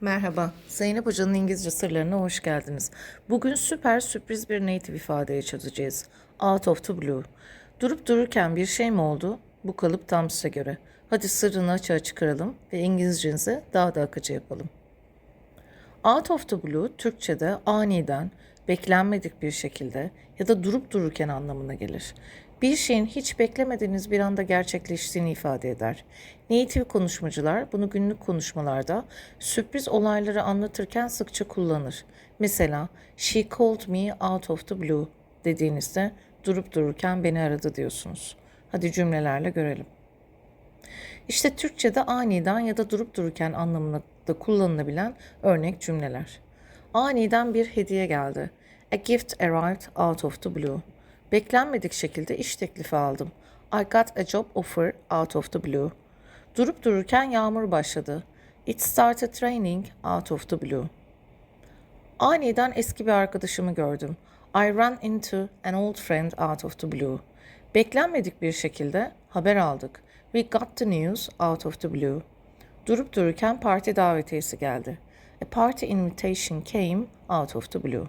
Merhaba, Zeynep Hoca'nın İngilizce sırlarına hoş geldiniz. Bugün süper sürpriz bir native ifadeyi çözeceğiz. Out of the blue. Durup dururken bir şey mi oldu? Bu kalıp tam size göre. Hadi sırrını açığa çıkaralım ve İngilizcenizi daha da akıcı yapalım. Out of the blue Türkçe'de aniden, beklenmedik bir şekilde ya da durup dururken anlamına gelir. Bir şeyin hiç beklemediğiniz bir anda gerçekleştiğini ifade eder. Native konuşmacılar bunu günlük konuşmalarda sürpriz olayları anlatırken sıkça kullanır. Mesela she called me out of the blue dediğinizde durup dururken beni aradı diyorsunuz. Hadi cümlelerle görelim. İşte Türkçe'de aniden ya da durup dururken anlamında da kullanılabilen örnek cümleler. Aniden bir hediye geldi. A gift arrived out of the blue. Beklenmedik şekilde iş teklifi aldım. I got a job offer out of the blue. Durup dururken yağmur başladı. It started raining out of the blue. Aniden eski bir arkadaşımı gördüm. I ran into an old friend out of the blue. Beklenmedik bir şekilde haber aldık. We got the news out of the blue. Durup dururken parti davetiyesi geldi. A party invitation came out of the blue.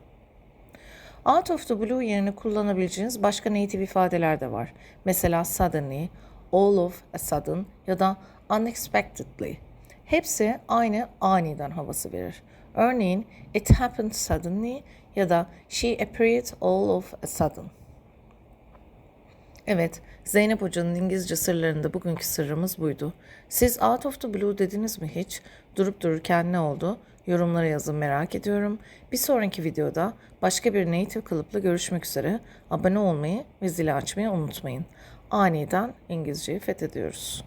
Out of the blue yerine kullanabileceğiniz başka native ifadeler de var. Mesela suddenly, all of a sudden ya da unexpectedly. Hepsi aynı aniden havası verir. Örneğin it happened suddenly ya da she appeared all of a sudden. Evet, Zeynep Hoca'nın İngilizce sırlarında bugünkü sırrımız buydu. Siz out of the blue dediniz mi hiç? Durup dururken ne oldu? Yorumlara yazın merak ediyorum. Bir sonraki videoda başka bir native kalıpla görüşmek üzere. Abone olmayı ve zili açmayı unutmayın. Aniden İngilizceyi fethediyoruz.